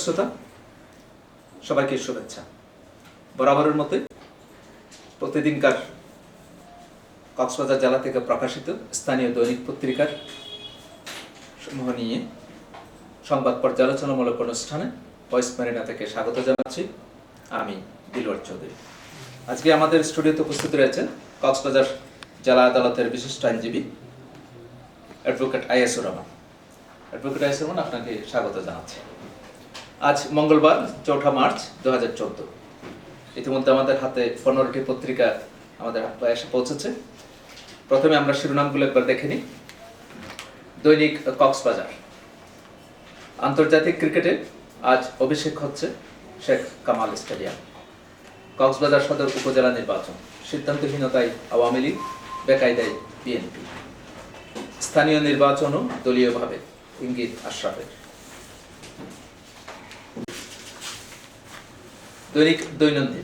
দর্শক শ্রোতা, সবাইকে শুভেচ্ছা। বরাবরের মতে প্রতিদিনকার কক্সবাজার জেলা থেকে প্রকাশিত স্থানীয় দৈনিক পত্রিকার সমূহ নিয়ে সংবাদ পর্যালোচনামূলক অনুষ্ঠানে ভয়েস মেরিনা থেকে স্বাগত জানাচ্ছি। আমি দিলওয়ার চৌধুরী। আজকে আমাদের স্টুডিওতে উপস্থিত রয়েছেন কক্সবাজার জেলা আদালতের বিশিষ্ট আইনজীবী অ্যাডভোকেট আইএসুর রহমান। অ্যাডভোকেট আইএসুর রহমান, আপনাকে স্বাগত জানাচ্ছি। আজ মঙ্গলবার, চৌঠা মার্চ দু হাজার চোদ্দ। ইতিমধ্যে আমাদের হাতে পনেরোটি পত্রিকা আমাদের এসে পৌঁছেছে। প্রথমে আমরা শিরোনামগুলো একবার দেখে নিই। দৈনিক কক্সবাজার। আন্তর্জাতিক ক্রিকেটে আজ অভিষেক হচ্ছে শেখ কামাল স্টেডিয়াম। কক্সবাজার সদর উপজেলা নির্বাচন। সিদ্ধান্তহীনতায় আওয়ামী লীগ, বেকায়দায় বিএনপি। স্থানীয় নির্বাচনও দলীয়ভাবে ইঙ্গিত আশরাফের দৈনিক দৈনন্দিন।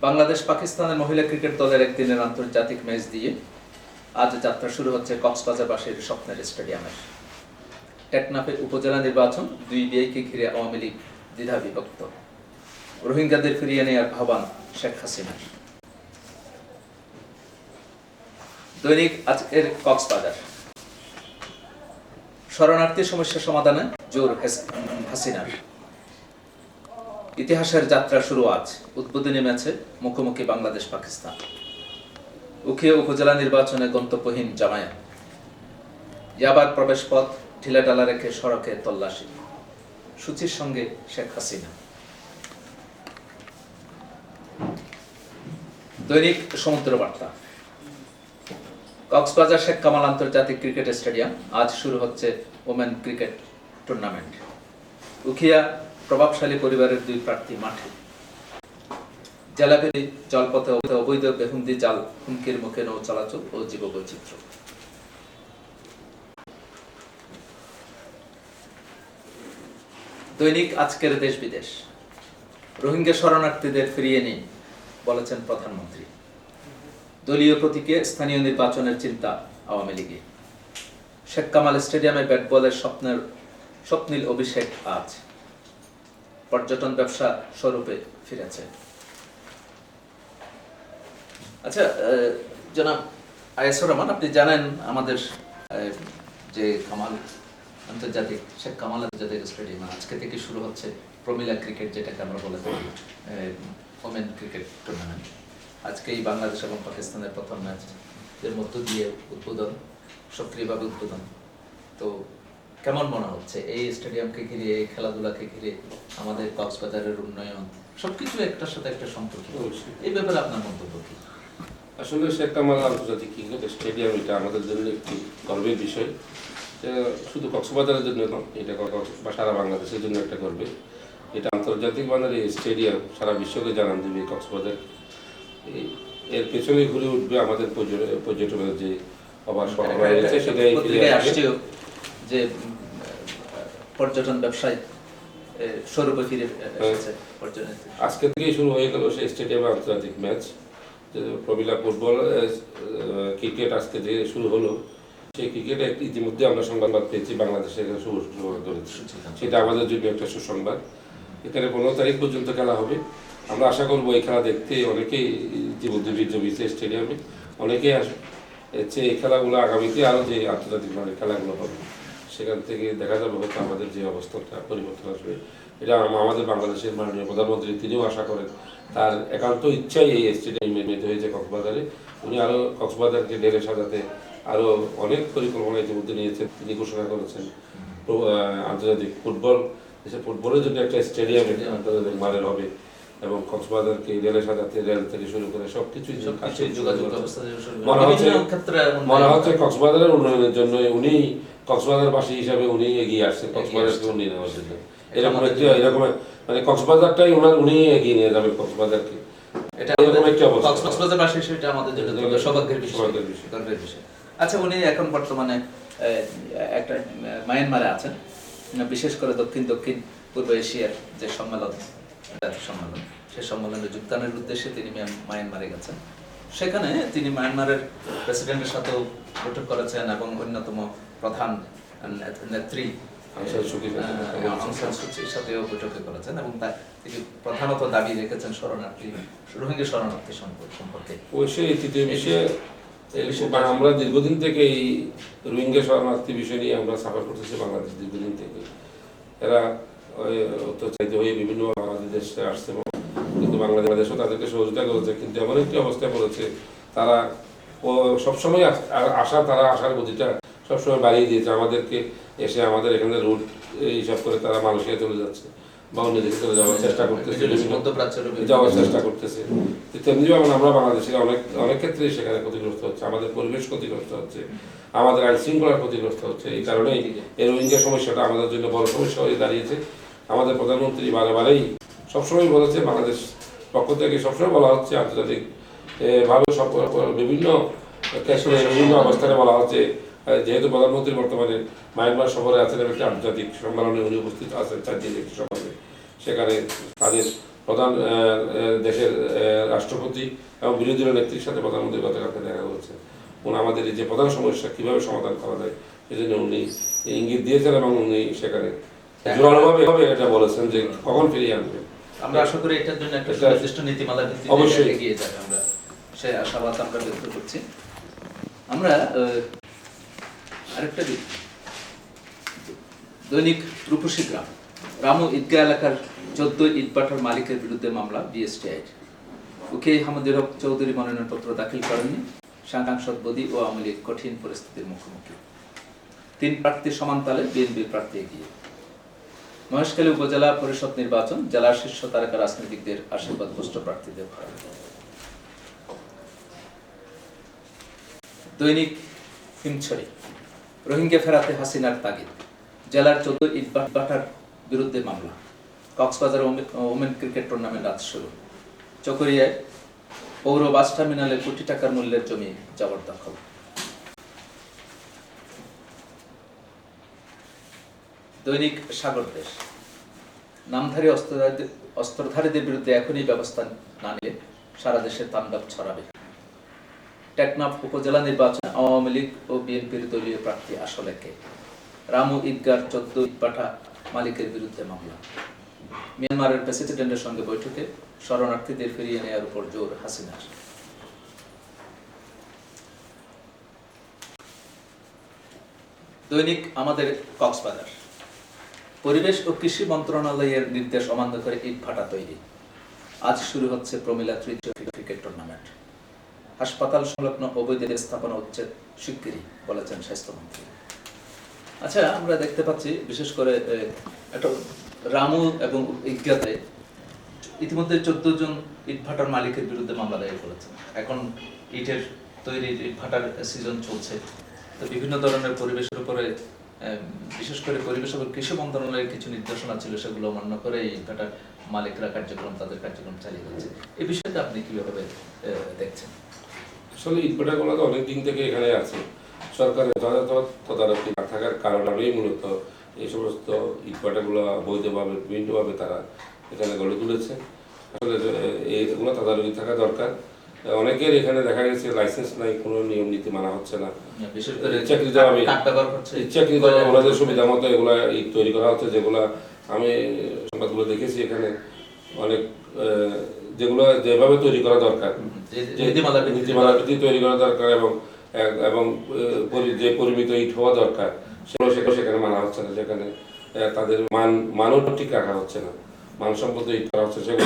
বাংলাদেশ পাকিস্তানের মহিলা ক্রিকেট দলের একদিনের আন্তর্জাতিক ম্যাচ দিয়ে আজ যাত্রা শুরু হচ্ছে কক্সবাজারবাসীর স্বপ্নের স্টেডিয়ামের টেকনাফে উপজেলা নির্বাচন, দুই বিআইকে ঘিরে আওয়ামী লীগ দ্বিধা বিভক্ত। রোহিঙ্গাদের ফিরিয়ে নেওয়ার আহ্বান শেখ হাসিনার। দৈনিক আজকের কক্সবাজার। শরণার্থী সমস্যা সমাধানে জোর হেস- হাসিনার। ইতিহাসের যাত্রা শুরু আজ। উদ্বোধনী ম্যাচে মুখোমুখি বাংলাদেশ, পাকিস্তান। উখিয়া উপজেলা নির্বাচনে গন্তব্যহীন জামায়াত। ইয়াবার প্রবেশ পথ ঢিলাঢালা রেখে সড়কে তল্লাশি। সূচির সঙ্গে শেখ হাসিনা। দৈনিক সমুদ্র বার্তা। কক্সবাজার শেখ কামাল আন্তর্জাতিক ক্রিকেট স্টেডিয়াম আজ শুরু হচ্ছে ওমেন ক্রিকেট টুর্নামেন্ট। উখিয়া প্রভাবশালী পরিবারের দুই প্রার্থী মাঠে। জেলাভেরি জলপথে অবৈধ বেহুন্দি জাল হুমকির মুখে নৌ চলাচল ও জীববৈচিত্র্য। দৈনিক আজকের দেশ বিদেশ। রোহিঙ্গা শরণার্থীদের ফিরিয়ে নিন, বলেছেন প্রধানমন্ত্রী। দলীয় প্রতীকে স্থানীয় নির্বাচনের চিন্তা আওয়ামী লীগে শেখ কামাল স্টেডিয়ামে ব্যাট বলের স্বপ্নের স্বপ্নীল অভিষেক আজ। পর্যটন ব্যবসা স্বরূপে ফিরেছে। আচ্ছা জনাব আয়েসুর রহমান, আপনি জানেন আমাদের যে কামাল আন্তর্জাতিক, শেখ কামাল আন্তর্জাতিক স্টেডিয়াম, আজকে থেকে শুরু হচ্ছে প্রমিলা ক্রিকেট, যেটাকে আমরা বলে থাকি ওমেন ক্রিকেট টুর্নামেন্ট আজকেই বাংলাদেশ এবং পাকিস্তানের প্রথম ম্যাচ এর মধ্য দিয়ে উদ্বোধন, সক্রিয়ভাবে উদ্বোধন। কেমন মনে হচ্ছে? এই স্টেডিয়ামকে ঘিরে এই খেলাধুলাকে ঘিরে আমাদের কক্সবাজারের উন্নয়ন সবকিছু একটার সাথে একটা সম্পর্ক এই ব্যাপারে আপনার মন্তব্য কি? আসলে শেখ কামাল আন্তর্জাতিক ক্রিকেট স্টেডিয়াম এটা আমাদের জন্য একটি গর্বের বিষয়। শুধু কক্সবাজারের জন্য নয় এটা বা সারা বাংলাদেশের জন্য একটা গর্বের। এটা আন্তর্জাতিক মানের এই স্টেডিয়াম সারা বিশ্বকে জানান দেবে কক্সবাজার। এই- এর পেছনে ঘুরে উঠবে আমাদের পর্যটনের যে রয়েছে সেটাই ফিরে পত্রিকায় যে পর্যটন ব্যবসায় স্বরূপে ফিরে এসেছে পর্যটন আজকে থেকেই শুরু হয়ে গেল সেই স্টেডিয়ামে আন্তর্জাতিক ম্যাচ যে প্রমিলা ফুটবল ক্রিকেট আজকে যে শুরু হলো। সেই ক্রিকেটে ইতিমধ্যে আমরা সংবাদ পেয়েছি বাংলাদেশে এখানে শুভ সেটা আমাদের জন্য একটা সুসংবাদ। এখানে পনেরো তারিখ পর্যন্ত খেলা হবে। আমরা আশা করব এই খেলা দেখতে অনেকেই ইতিমধ্যে বীর্য স্টেডিয়ামে। অনেকেই আসবে এই খেলাগুলো আগামীতে আরও যে আন্তর্জাতিক মানের খেলাগুলো হবে। সেখান থেকে দেখা যাবে হয়তো আমাদের যে অবস্থাটা পরিবর্তন আসবে। এটা আমাদের বাংলাদেশের মাননীয় প্রধানমন্ত্রী তিনিও আশা করেন। তার একান্ত ইচ্ছাই এই স্টেডিয়ামে মেতে হয়েছে কক্সবাজারে। উনি আরও কক্সবাজারকে ঢেলে সাজাতে আরও অনেক পরিকল্পনা ইতিমধ্যে নিয়েছেন। তিনি ঘোষণা করেছেন আন্তর্জাতিক ফুটবল দেশে ফুটবলের জন্য একটা স্টেডিয়াম। আন্তর্জাতিক মানের হবে। এবং কক্সবাজারকে রেলে সাজাতে রেল থেকে শুরু করে সবকিছু মনে হচ্ছে- মনে হচ্ছে কক্সবাজারের উন্নয়নের জন্য উনি কক্সবাজারবাসী হিসাবে উনি এগিয়ে আসছেন কক্সবাজারকে। উন্নয়ন নেওয়ার জন্য। এরকম একটা এরকম মানে কক্সবাজারটাই ওনার উনি এগিয়ে নিয়ে যাবে কক্সবাজারকে। এটা এরকম আমাদের অবস্থা। কক্সবাজারবাসী সেটা আমাদের জন্য সৌভাগ্যের বিষয়। সৌভাগ্যের বিষয়। গর্বের বিষয়। আচ্ছা উনি এখন বর্তমানে একটা মায়ানমারে আছেন। বিশেষ করে দক্ষিণ দক্ষিণ পূর্ব এশিয়ার যে সম্মেলন জাতীয় সম্মেলন। সেই সম্মেলনে যোগদানের উদ্দেশ্যে তিনি মিয়ান- মায়ানমারে গেছেন। সেখানে তিনি মায়ানমারের প্রেসিডেন্টের সাথেও বৈঠক করেছেন এবং অন্যতম প্রধান নেত্রী সাথেও বৈঠকে করেছেন এবং তিনি প্রধানত দাবি রেখেছেন শরণার্থী রোহিঙ্গা শরণার্থী সম্পর্ক- অবশ্যই তৃতীয় বিষয়ে আমরা দীর্ঘদিন থেকে এই রোহিঙ্গা শরণার্থী বিষয় নিয়ে আমরা সাফার করতেছি বাংলাদেশ দীর্ঘদিন থেকে। এরা অত্যাচারিত হয়ে বিভিন্ন আমাদের দেশে আসছে এবং কিন্তু বাংলাদেশও তাদেরকে সহযোগিতা করেছে। কিন্তু এমন একটি অবস্থায় পড়েছে তারা সবসময় আসা তারা আসার গতিটা সবসময় বাড়িয়ে দিয়েছে। আমাদেরকে এসে আমাদের এখানে রুট হিসাব করে তারা মালয়েশিয়া চলে যাচ্ছে বা অন্য দেশে চলে যাওয়ার চেষ্টা করতেছে। মধ্যপ্রাচ্যের বিভিন্ন- যাওয়ার চেষ্টা করতেছে। তেমনি ভাবে আমরা বাংলাদেশের অনেক অনেক ক্ষেত্রেই সেখানে ক্ষতিগ্রস্ত হচ্ছে। আমাদের পরিবেশ ক্ষতিগ্রস্ত হচ্ছে। আমাদের আইন শৃঙ্খলার ক্ষতিগ্রস্ত হচ্ছে। এই কারণেই এই রোহিঙ্গা সমস্যাটা আমাদের জন্য বড় সমস্যা হয়ে দাঁড়িয়েছে। আমাদের প্রধানমন্ত্রী বারে বারেই সবসময় বলেছে বাংলাদেশ পক্ষ থেকে সবসময় বলা হচ্ছে আন্তর্জাতিক ভাবে সব বিভিন্ন বিভিন্ন অবস্থানে বলা হচ্ছে যেহেতু প্রধানমন্ত্রী বর্তমানে মায়ানমার সফরে আছেন একটি আন্তর্জাতিক সম্মেলনে উনি উপস্থিত আছেন চার দিনের একটি সম্মেলনে, সেখানে তাদের প্রধান দেশের রাষ্ট্রপতি এবং বিরোধী দলের নেত্রীর সাথে প্রধানমন্ত্রী গতকালকে দেখা করেছে উনি আমাদের এই যে প্রধান সমস্যা, কীভাবে সমাধান করা যায়, সেজন্য উনি ইঙ্গিত দিয়েছেন এবং উনি সেখানে জোরালোভাবে এটা বলেছেন যে কখন ফিরিয়ে আনবেন আমরা আশা করি এটার জন্য একটা এটা- নির্দিষ্ট নীতিমালা ভিত্তিতে অবশ্যই। এগিয়ে যাবে আমরা। সে আশাবাদ আমরা ব্যক্ত করছি। আমরা আরেকটা দিক। দৈনিক রূপসী গ্রাম। রামু ঈদগাহ এলাকার চোদ্দ ইটবাটার মালিকের বিরুদ্ধে মামলা বিএসটিআই ওকে হামদুর হক চৌধুরী মনোনয়নপত্র দাখিল করেননি। সাংসদ বদি ও আওয়ামী লীগ কঠিন পরিস্থিতির মুখোমুখি। তিন প্রার্থী সমান তালে বিএনপি প্রার্থী এগিয়ে। মহেশখালী উপজেলা পরিষদ নির্বাচন, জেলার শীর্ষ তারকা রাজনীতিকদের আশীর্বাদ পুষ্ট প্রার্থীদের দৈনিক হিমছড়ি, রোহিঙ্গা ফেরাতে হাসিনার তাগিদ, জেলার চোদ্দ ইটবাটার বিরুদ্ধে মামলা, কক্সবাজার ওমে- ওমেন ক্রিকেট টুর্নামেন্ট আজ শুরু। চকরিয়ায় পৌর বাস টার্মিনালে কোটি টাকার মূল্যের জমি জবরদখল। দৈনিক সাগর দেশ। নামধারী অস্ত্রধারীদের বিরুদ্ধে এখনই ব্যবস্থা না নিলে সারা দেশে তাণ্ডব ছড়াবে। টেকনাফ উপজেলা নির্বাচন আওয়ামী লীগ ও বিএনপির দলীয় প্রার্থী আসলে কে রামু ইদগার চোদ্দ ইটপাঠা মালিকের বিরুদ্ধে মামলা। মিয়ানমারের প্রেসিডেন্টের সঙ্গে বৈঠকে শরণার্থীদের ফিরিয়ে নেওয়ার উপর জোর হাসিনার। দৈনিক আমাদের কক্সবাজার। পরিবেশ ও কৃষি মন্ত্রণালয়ের নির্দেশ অমান্য করে ইট ভাটা তৈরি। আজ শুরু হচ্ছে প্রমিলা তৃতীয় ক্রিকেট টুর্নামেন্ট। হাসপাতাল সংলগ্ন অবৈধ স্থাপনা উচ্ছেদ স্বীকৃতি বলেছেন স্বাস্থ্যমন্ত্রী। আচ্ছা আমরা দেখতে পাচ্ছি, বিশেষ করে একটা রামু এবং ইজ্ঞাতে ইতিমধ্যে চোদ্দ জন ইটভাটার মালিকের বিরুদ্ধে মামলা দায়ের করেছেন। এখন ইটের তৈরির ইটভাটার সিজন চলছে। তো বিভিন্ন ধরনের পরিবেশের উপরে বিশেষ করে পরিবেশ এবং কৃষি মন্ত্রণালয়ের কিছু নির্দেশনা ছিল, সেগুলো অমান্য করে এই ইটভাটার মালিকরা কার্যক্রম, তাদের কার্যক্রম চালিয়ে যাচ্ছে। এই বিষয়টা আপনি কীভাবে দেখছেন? আসলে ইটভাটাগুলো তো অনেক দিন থেকে এখানে আছে। সরকারের যথাযথ তদারকি না থাকার কারণেই মূলত এই সমস্ত ইটভাটাগুলো বৈধভাবে বিভিন্নভাবে তারা এখানে গড়ে তুলেছে। আসলে এইগুলো তদারকি থাকা দরকার। অনেকের এখানে দেখা গেছে লাইসেন্স নাই কোনো নিয়ম নীতি মানা হচ্ছে না। বিশেষ করে ইচ্ছাকৃত আমি- ব্যবহার ইচ্ছাকৃত ওনাদের সুবিধা মতো এগুলা তৈরি করা হচ্ছে যেগুলা আমি সংবাদগুলো দেখেছি এখানে। অনেক যেগুলো যেভাবে তৈরি করা দরকার। নীতিমালা ভিত্তিক তৈরি করা দরকার এবং এবং যে পরিমিত ইট হওয়া দরকার সেগুলো সেগুলো সেখানে মানা হচ্ছে না আহ, তাদের মান মানও ঠিক রাখা হচ্ছে না। মানসম্মত ইট করা হচ্ছে সেগুলো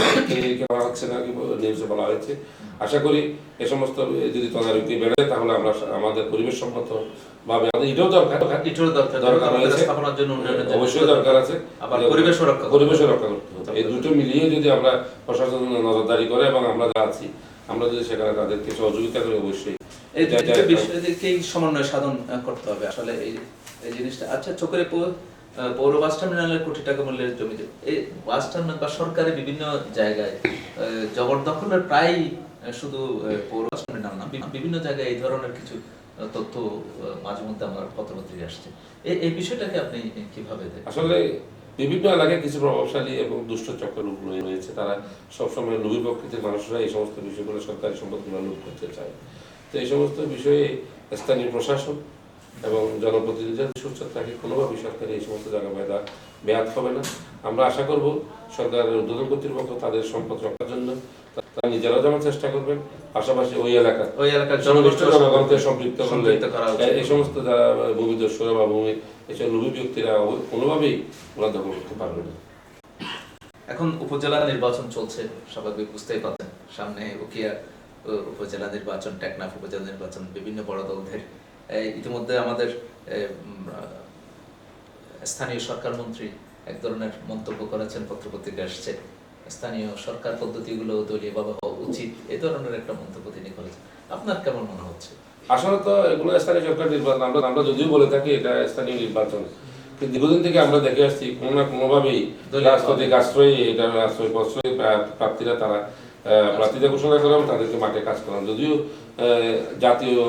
করা হচ্ছে না নিউজে বলা হয়েছে। আশা করি এ সমস্ত যদি তদারকি বেড়ে যায় তাহলে আমরা আমাদের পরিবেশ সম্মত ভাবে ইটও দরকার। দরকার দরকার স্থাপনার জন্য অবশ্যই দরকার আছে। আবার পরিবেশও রক্ষা হবে। রক্ষা করতে হবে। এই দুটো মিলিয়ে যদি আমরা প্রশাসন নজরদারি করে এবং আমরা যা আছি আমরা যদি সেখানে তাদেরকে সহযোগিতা করি অবশ্যই। এই দুটো বিষয়কেই সমন্বয় সাধন করতে হবে। আসলে এই এই জিনিসটা আচ্ছা চোখের পৌর বাস টার্মিনালের কোটি টাকা মূল্যের জমি এই বাস টার্মিনাল বা সরকারি বিভিন্ন জায়গায় জবরদখলের প্রায় শুধু আহ, পৌর বাস টার্মিনাল না বিভিন্ন জায়গায় এই ধরনের কিছু তথ্য মাঝে মধ্যে আমার পত্রপত্রিকা আসছে। এই বিষয়টাকে আপনি কীভাবে আসলে বিভিন্ন এলাকায় কিছু প্রভাবশালী এবং দুষ্ট চক্র লোক রয়েছে। তারা সবসময় লোভী প্রকৃতির মানুষরা এই সমস্ত বিষয়গুলো সরকারি সম্পদগুলো লুট করতে চায়। তো এই সমস্ত বিষয়ে স্থানীয় প্রশাসন এবং জনপ্রতিনিধিদের সুস্থ থাকে কোনোভাবেই সরকার এই সমস্ত জায়গা বেদা ব্যায়াত হবে না। আমরা আশা করব সরকারের উদ্বোধন কর্তৃপক্ষ তাদের সম্পদ রক্ষার জন্য তারা নিজেরাও যেমন চেষ্টা করবেন পাশাপাশি ওই এলাকা ওই এলাকার জনগোষ্ঠী জনগণকে সম্পৃক্ত করলে। এই সমস্ত যারা ভূমিদস্যুরা বা ভূমি এসব লোভী ব্যক্তিরা কোনোভাবেই ওরা দখল করতে পারবে না। এখন উপজেলা নির্বাচন চলছে স্বাভাবিক বুঝতেই পারছেন। সামনে উকিয়া উপজেলা নির্বাচন টেকনাফ উপজেলা নির্বাচন বিভিন্ন বড় দলদের। ইতিমধ্যে আমাদের স্থানীয় সরকার মন্ত্রী এক ধরনের মন্তব্য করেছেন পত্রপত্রিকা আসছে স্থানীয় সরকার পদ্ধতিগুলো দলীয়ভাবে হওয়া উচিত এই ধরনের একটা মন্তব্য তিনি করেছেন। আপনার কেমন মনে হচ্ছে? আসলে তো এগুলো স্থানীয় সরকার নির্বাচন আমরা আমরা যদিও বলে থাকি এটা স্থানীয় নির্বাচন। কিন্তু দীর্ঘদিন থেকে আমরা দেখে আসছি কোনো না কোনোভাবেই রাজনৈতিক আশ্রয় এটা আশ্রয় প্রশ্রয় প্রার্থীরা তারা প্রার্থীদের ঘোষণা করে তাদেরকে মাঠে কাজ করান। যদিও জাতীয়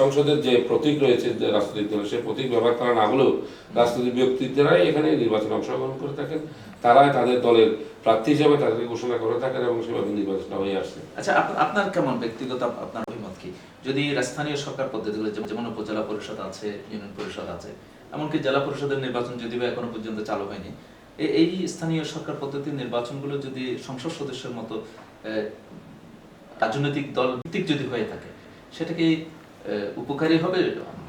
সংসদের যে প্রতীক রয়েছে রাজনৈতিক দলের সেই প্রতীক ব্যবহার করা না হলেও রাজনৈতিক ব্যক্তিত্বরাই এখানে নির্বাচনে অংশগ্রহণ করে থাকেন। তারাই তাদের দলের প্রার্থী হিসেবে তাদেরকে ঘোষণা করে থাকেন এবং সেভাবে হয়ে আসছে। আচ্ছা আপনার কেমন ব্যক্তিগত আপনার অভিমত কি? যদি স্থানীয় সরকার পদ্ধতিগুলো যেমন- উপজেলা পরিষদ আছে ইউনিয়ন পরিষদ আছে এমনকি জেলা পরিষদের নির্বাচন যদিও এখনও পর্যন্ত চালু হয়নি এই স্থানীয় সরকার পদ্ধতির নির্বাচনগুলো যদি সংসদ সদস্যের মতো রাজনৈতিক দল ভিত্তিক যদি হয়ে থাকে সেটা কি উপকারী হবে?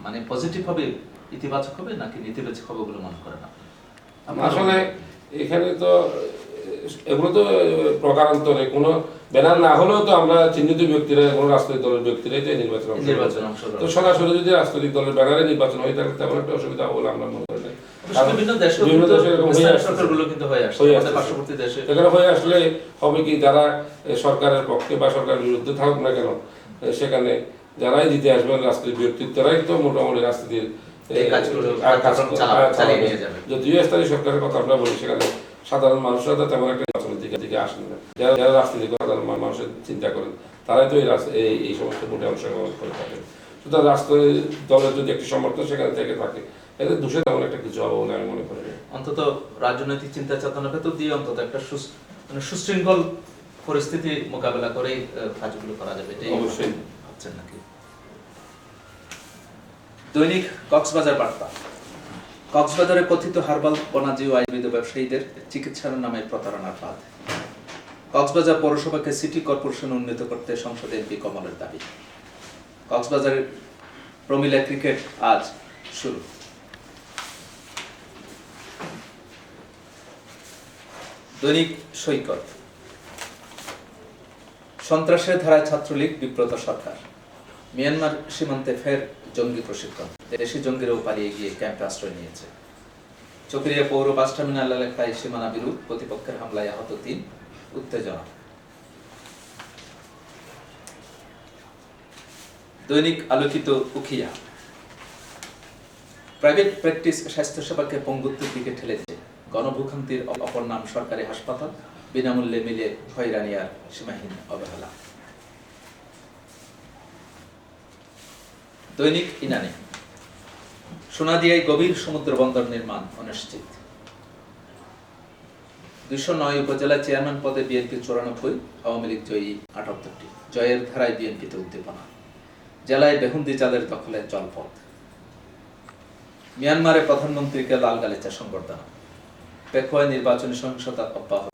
মানে পজিটিভ হবে ইতিবাচক হবে নাকি নেতিবাচক হবে বলে মনে করেন? আসলে এখানে তো এগুলো তো প্রকারান্তরে কোনো ব্যানার না হলেও তো আমরা চিহ্নিত ব্যক্তিরা কোনো রাজনৈতিক দলের ব্যক্তিরাই তো নির্বাচন নির্বাচন তো সরাসরি যদি রাজনৈতিক দলের ব্যানারে নির্বাচন হয়ে থাকে তেমন একটা অসুবিধা বলে আমরা মনে করি হয়ে এখানে আসলে হবে কি যারা সরকারের পক্ষে বা সরকারের বিরুদ্ধে থাকুক না কেন সেখানে যারাই জিতে আসবেন তো মোটামুটি রাজনীতির। যদিও স্থানীয় সরকারের কথা আমরা বলি সেখানে সাধারণ মানুষরা তো তেমন একটা নির্বাচনের দিকে আসেন না। যারা যারা রাজনীতি করে সাধারণ মানুষের চিন্তা করেন। তারাই তো এই এই সমস্ত ভোটে অংশগ্রহণ করে থাকেন। সুতরাং রাজনৈতিক দলের যদি একটি সমর্থন সেখানে থেকে থাকে এতে দূষে তেমন একটা কিছু হবে বলে আমি মনে করি অন্তত রাজনৈতিক চিন্তা চেতনা ভেতর দিয়ে অন্তত একটা মানে সুশৃঙ্খল পরিস্থিতি মোকাবেলা করেই আহ, কাজগুলো করা যাবে এটাই অবশ্যই। ভাবছেন নাকি? দৈনিক কক্সবাজার বার্তা। কক্সবাজারে কথিত হার্বাল বনাজি ও আয়ুর্বেদ ব্যবসায়ীদের চিকিৎসার নামে প্রতারণার বাদ কক্সবাজার পৌরসভাকে সিটি কর্পোরেশন উন্নীত করতে সংসদে এমপি কমলের দাবি। কক্সবাজারের প্রমিলা ক্রিকেট আজ শুরু। দৈনিক সৈকত। সন্ত্রাসের ধারায় ছাত্রলীগ বিব্রত সরকার। মিয়ানমার সীমান্তে ফের জঙ্গি প্রশিক্ষণ। দেশি জঙ্গিরাও পালিয়ে গিয়ে ক্যাম্পে আশ্রয় নিয়েছে। চকরিয়া পৌর বাস টার্মিনাল এলাকায় সীমানা বিরোধ প্রতিপক্ষের হামলায় আহত তিন উত্তেজনা। দৈনিক আলোকিত উখিয়া। প্রাইভেট প্র্যাকটিস স্বাস্থ্যসেবাকে পঙ্গুত্বের দিকে ঠেলেছে। গণভূখান্তির অপর নাম সরকারি হাসপাতাল, বিনামূল্যে মিলে হয়রানি আর সীমাহীন অবহেলা। দৈনিক ইনানি। সোনাদিয়ায় গভীর সমুদ্র বন্দর নির্মাণ অনিশ্চিত। দুইশো নয় উপজেলা চেয়ারম্যান পদে বিএনপি চুরানব্বই, আওয়ামী লীগ জয়ী আটাত্তরটি। জয়ের ধারায় বিএনপিতে উদ্দীপনা। জেলায় বেহুন্দি চাঁদের দখলে জলপথ। মিয়ানমারে প্রধানমন্ত্রীকে লাল গালিচা সংবর্ধনা। পেখোয় নির্বাচনী সহিংসতা অব্যাহত।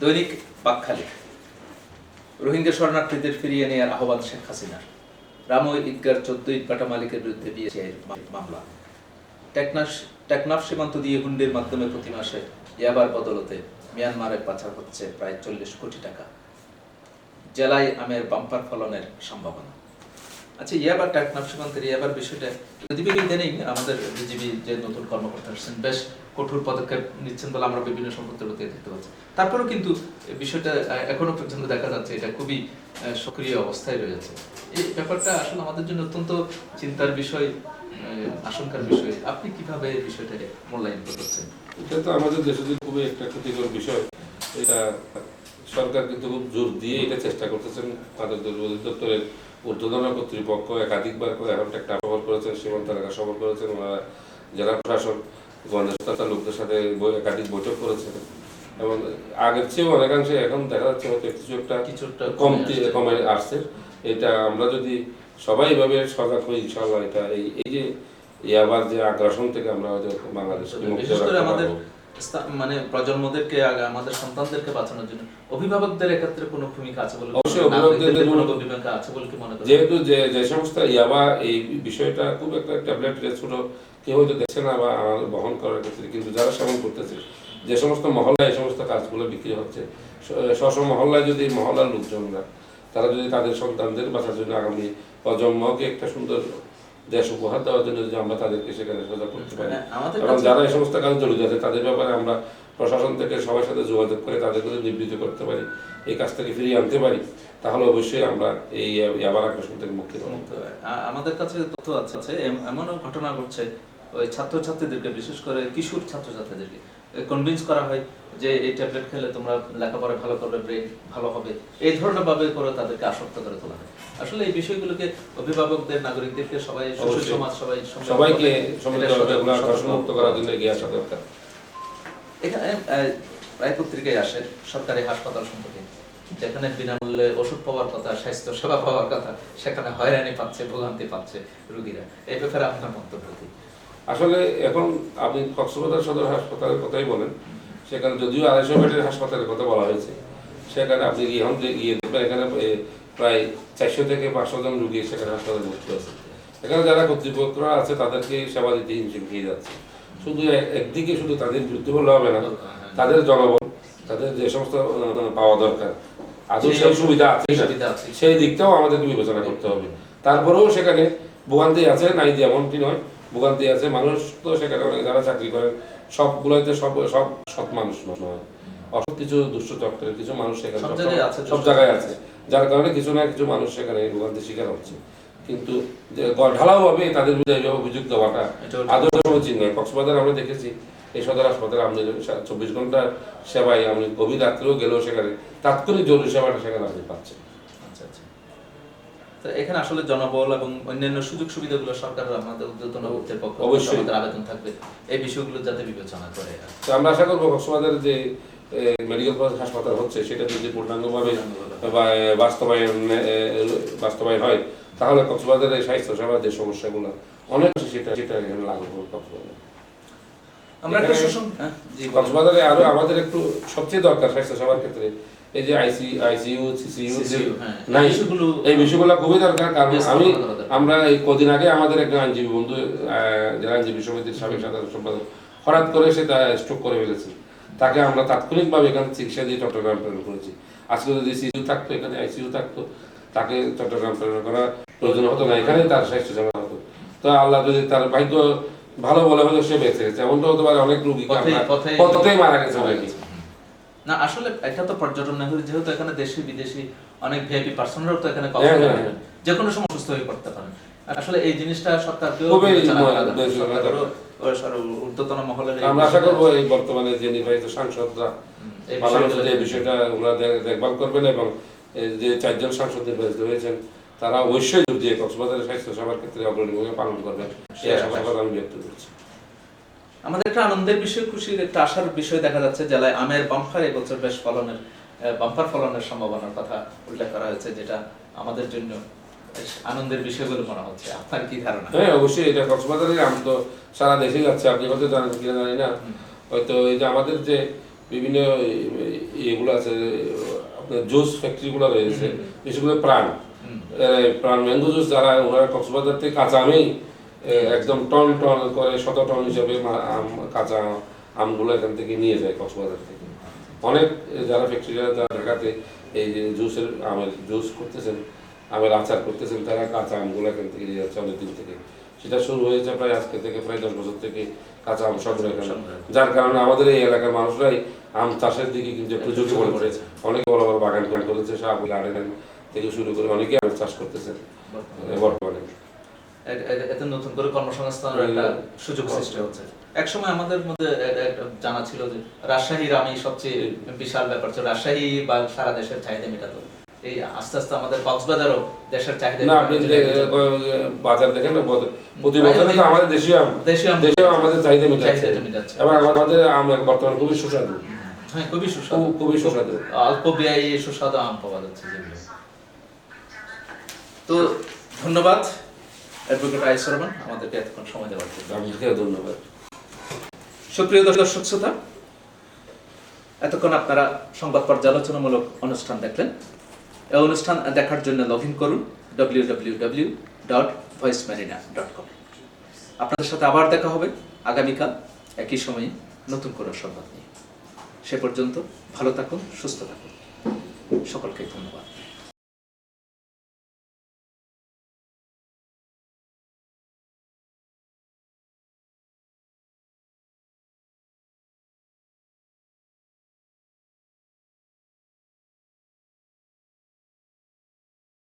দৈনিক বাকখালী রোহিঙ্গা শরণার্থীদের ফিরিয়ে নেওয়ার আহ্বান শেখ হাসিনার। রামু ঈদগার চোদ্দ ইটভাটা মালিকের বিরুদ্ধে বিএসিআইয়ের মামলা। টেকনাফ টেকনাফ সীমান্ত দিয়ে হুন্ডির মাধ্যমে প্রতি মাসে ইয়াবার বদলতে মিয়ানমারে পাচার হচ্ছে প্রায় চল্লিশ কোটি টাকা। জেলায় আমের বাম্পার ফলনের সম্ভাবনা। আচ্ছা ইয়াবার টেকনাফ সীমান্তের ইয়াবার বিষয়টা। যদিও ইদানিং আমাদের বিজিবি যে নতুন কর্মকর্তা আসছেন, বেশ কঠোর পদক্ষেপ নিচ্ছেন বলে আমরা বিভিন্ন সম্পত্তির দেখতে পাচ্ছি। তারপরেও কিন্তু বিষয়টা এখনও পর্যন্ত দেখা যাচ্ছে, এটা খুবই সক্রিয় অবস্থায় রয়েছে। এই ব্যাপারটা আসলে আমাদের জন্য অত্যন্ত চিন্তার বিষয় আশঙ্কার বিষয়। আপনি কীভাবে এই বিষয়টাকে মূল্যায়ন করছেন এটা তো আমাদের দেশে যে খুবই একটা ক্ষতিকর বিষয়, এটা সরকার কিন্তু খুব জোর দিয়ে এটা চেষ্টা করতেছেন তাদের অধিদপ্তরের ঊর্ধ্বতন কর্তৃপক্ষ একাধিকবার করে এখন একটা সফর করেছেন সীমান্ত এলাকা সফর করেছেন ওনারা জেলা প্রশাসন গণস্থাতার লোকদের সাথে একাধিক বৈঠক করেছেন এবং আগের চেয়েও অনেকাংশে এখন দেখা যাচ্ছে হয়তো কিছু একটা কিছুটা কম কমে আসছে। এটা আমরা যদি সবাই এভাবে সজাগ হই ইনশাল্লাহ এটা এই এই যে ইয়াবার যে আগ্রাসন থেকে আমরা হয়তো বাংলাদেশকে মুক্ত বিশেষ করে আমাদের মানে প্রজন্মদেরকে আগে- আমাদের সন্তানদেরকে বাঁচানোর জন্য অভিভাবকদের এক্ষেত্রে কোনো ভূমিকা আছে বলে অবশ্যই অভিভাবকদের কোনো ভূমিকা আছে বলে কি মনে করেন? যেহেতু যে যে সমস্ত ইয়াবা এই বিষয়টা খুব একটা ট্যাবলেট ছোট কেউ হয়তো দেখছে না বা বহন করার ক্ষেত্রে কিন্তু যারা সেবন করতেছে যে সমস্ত মহল্লায় এই সমস্ত কাজগুলো বিক্রি হচ্ছে স্ব মহল্লায় যদি মহল্লার লোকজনরা তারা যদি তাদের সন্তানদের বাঁচার জন্য আগামী প্রজন্মকে একটা সুন্দর দেশ উপহার দেওয়ার জন্য যদি আমরা তাদেরকে সেখানে সজাগ করতে পারি। এবং যারা এই সমস্ত কাজে জড়িত আছে তাদের ব্যাপারে আমরা প্রশাসন থেকে সবার সাথে যোগাযোগ করে তাদেরকে যদি নিবৃত্ত করতে পারি এই কাজ থেকে ফিরিয়ে আনতে পারি তাহলে অবশ্যই আমরা এই আবার আকর্ষণ থেকে মুক্তি পাবো। আমাদের কাছে তথ্য আছে, এমনও ঘটনা ঘটছে ওই ছাত্রছাত্রীদেরকে বিশেষ করে কিশোর ছাত্রছাত্রীদেরকে কনভিন্স করা হয় যে এই ট্যাবলেট খেলে তোমরা লেখাপড়া ভালো করবে ব্রেন ভালো হবে এই ধরনের ভাবে করে তাদেরকে আসক্ত করে তোলা হয়। আসলে এই বিষয়গুলোকে অভিভাবকদের নাগরিকদেরকে সবাই সমাজ সবাই সবাইকে মুক্ত করার জন্য এগিয়ে আসা দরকার। এখানে প্রায় পত্রিকায় আসে সরকারি হাসপাতাল সম্পর্কে। যেখানে বিনামূল্যে ওষুধ পাওয়ার কথা স্বাস্থ্য সেবা পাওয়ার কথা সেখানে হয়রানি পাচ্ছে ভোগান্তি পাচ্ছে রোগীরা। এই ব্যাপারে আপনার মন্তব্য কি? আসলে এখন আপনি কক্সবাজার সদর হাসপাতালের কথাই বলেন। সেখানে যদিও আড়াইশো বেডের হাসপাতালের কথা বলা হয়েছে। সেখানে আপনি গিয়ে গিয়ে দেখবেন এখানে প্রায় চারশো থেকে পাঁচশো জন রুগী সেখানে হাসপাতালে ভর্তি আছে এখানে যারা কর্তৃপক্ষরা আছে তাদেরকে সেবা দিতে হিমশিম খেয়ে যাচ্ছে। শুধু একদিকে শুধু তাদের বিরুদ্ধে বললে হবে না তাদের জনবল তাদের যে সমস্ত পাওয়া দরকার আদৌ সেই সুবিধা আছে। সেই দিকটাও আমাদেরকে বিবেচনা করতে হবে। তারপরেও সেখানে ভোগান্তি আছে নাই যে এমনটি নয় ভোগান্তি আছে। মানুষ তো সেখানে অনেক যারা চাকরি করেন সবগুলোতে সব সব সৎ মানুষ নয়। অসৎ কিছু দুষ্ট চক্রের কিছু মানুষ সেখানে সব জায়গায় আছে যার কারণে কিছু না কিছু মানুষ সেখানে ভোগান্তির শিকার হচ্ছে। কিন্তু ঢালাও ভাবে তাদের বিরুদ্ধে অভিযোগ দেওয়াটা। আদৌ সমীচীন নয় কক্সবাজার আমরা দেখেছি এই সদর হাসপাতালে আপনি চব্বিশ ঘণ্টা সেবায় আপনি গভীর রাত্রেও গেলেও সেখানে তাৎক্ষণিক জরুরি সেবাটা সেখানে আপনি পাচ্ছেন। আচ্ছা আচ্ছা। এখানে আসলে জনবল এবং অন্যান্য সুযোগ সুবিধাগুলো সরকার আমাদের উদ্যোতন অভিভাবকদের পক্ষ অবশ্যই। আবেদন থাকবে। এই বিষয়গুলো যাতে বিবেচনা করে আমরা আশা করব কক্সবাজারের যে মেডিকেল কলেজ হাসপাতাল হচ্ছে সেটা যদি পূর্ণাঙ্গভাবে বাস্তবায়ন বাস্তবায়ন হয় তাহলে কক্সবাজারের যে সমস্যাগুলো অনেক সেটা সেটা হবে কক্সবাজারে আমরা একটা হ্যাঁ। কক্সবাজারে আরও আমাদের একটু সবচেয়ে দরকার ক্ষেত্রে এই যে আইসি আইসিইউ সিসিইউ হ্যাঁ। নাই এই বিষয়গুলো- খুবই দরকার কারণ আমি। আমরা এই কদিন আগে আমাদের একজন আইনজীবী বন্ধু যারা আইনজীবী সমিতির সাবেক সাধারণ সম্পাদক হঠাৎ করে সে স্ট্রোক করে ফেলেছে তাকে আমরা তাৎক্ষণিকভাবে এখানে চিকিৎসা দিয়ে চট্টগ্রাম প্রেরণ করেছি। আজকে যদি সিসিউ থাকতো এখানে আইসিইউ থাকতো তাকে চট্টগ্রাম প্রেরণ করা প্রয়োজন হতো না এখানে তার স্বাস্থ্য সেবা হতো। তো আল্লাহ যদি তার ভাগ্য ভালো বলে হলে সে বেঁচে গেছে। এমনটা হতে পারে অনেক রুগী পথেই- মারা গেছে অনেকে না আসলে এটা তো পর্যটন নগরী যেহেতু এখানে দেশি বিদেশি অনেক ভিআইপি পার্সনরাও তো এখানে হ্যাঁ, যে কোনো সময় সুস্থ হয়ে পড়তে পারেন। আসলে এই জিনিসটা সরকারকেও ঊর্ধ্বতন মহলের আমরা আশা করব এই বর্তমানে যে সাংসদরা এই পার্লামেন্টে যে বিষয়টা ওরা দেখভাল করবেন এবং যে চারজন সাংসদ নির্বাচিত হয়েছেন তারা অবশ্যই জোর দিয়ে কক্সবাজারের ক্ষেত্রে অগ্রণী ভূমিকা পালন করবেন। আমি ব্যক্ত করছি। আমাদের একটা আনন্দের বিষয় খুশির একটা আশার বিষয় দেখা যাচ্ছে জেলায় আমের বাম্পার এবছর বেশ ফলনের বাম্পার ফলনের সম্ভাবনার কথা উল্লেখ করা হয়েছে যেটা আমাদের জন্য আনন্দের বিষয় বলে মনে হচ্ছে। আপনার কি ধারণা? হ্যাঁ অবশ্যই এটা কক্সবাজারের আম তো সারা দেশে যাচ্ছে আপনি হয়তো জানেন কিনা জানি না। হয়তো এই যে আমাদের যে বিভিন্ন ইয়েগুলো আছে আপনার জুস ফ্যাক্টরিগুলো রয়েছে যেগুলো প্রাণ। প্রাণ ম্যাঙ্গো জুস যারা ওনারা কক্সবাজার থেকে কাঁচা আমেই একদম টন টন করে শত টন হিসাবে আম কাঁচা আমগুলো এখান থেকে নিয়ে যায় কক্সবাজার থেকে। অনেক যারা ফ্যাক্টরিরা যারা ঢাকাতে এই যে জুসের আমের জুস করতেছেন আমের আচার করতেছেন তারা কাঁচা আমগুলো এখান থেকে নিয়ে যাচ্ছে অনেকদিন থেকে। সেটা শুরু হয়েছে প্রায় আজকে থেকে প্রায় দশ বছর থেকে কাঁচা আম সংগ্রহ যার কারণে আমাদের এই এলাকার মানুষরাই আম চাষের দিকে কিন্তু একটু ঝুঁকে পড়েছে। অনেকে বড় বড় বাগান টাগান করেছে শাহ গার্ডেন থেকে শুরু করে অনেকে আম চাষ করতেছে বর্তমানে। এতে নতুন করে কর্মসংস্থানের একটা সুযোগ সৃষ্টি হচ্ছে। এক সময় আমাদের মধ্যে একটা জানা ছিল যে রাজশাহীর আমি সবচেয়ে বিশাল ব্যাপার ছিল রাজশাহী বা সারা দেশের চাহিদা মেটাতো। এই আস্তে আস্তে আমাদের কক্সবাজারও দেশের চাহিদা না আপনি বাজার দেখেন না প্রতি বছর তো আমাদের দেশীয় আম দেশীয় আম দেশীয় আমাদের চাহিদা মেটাচ্ছে। এবং আমাদের আম বর্তমানে খুবই সুস্বাদু। হ্যাঁ খুবই সুস্বাদু। খুবই সুস্বাদু। অল্প ব্যয়ে সুস্বাদু আম পাওয়া যাচ্ছে যেগুলো। তো ধন্যবাদ অ্যাডভোকেট রহমান আমাদেরকে এতক্ষণ সময় দেওয়ার জন্য। আপনাকেও ধন্যবাদ। সুপ্রিয় দর্শক শ্রোতা এতক্ষণ আপনারা সংবাদ পর্যালোচনামূলক অনুষ্ঠান দেখলেন। অনুষ্ঠান দেখার জন্য লগ ইন করুন W W W dot voice marina dot com আপনাদের সাথে আবার দেখা হবে আগামীকাল একই সময়ে নতুন কোনো সংবাদ নিয়ে। সে পর্যন্ত ভালো থাকুন, সুস্থ থাকুন। সকলকে ধন্যবাদ।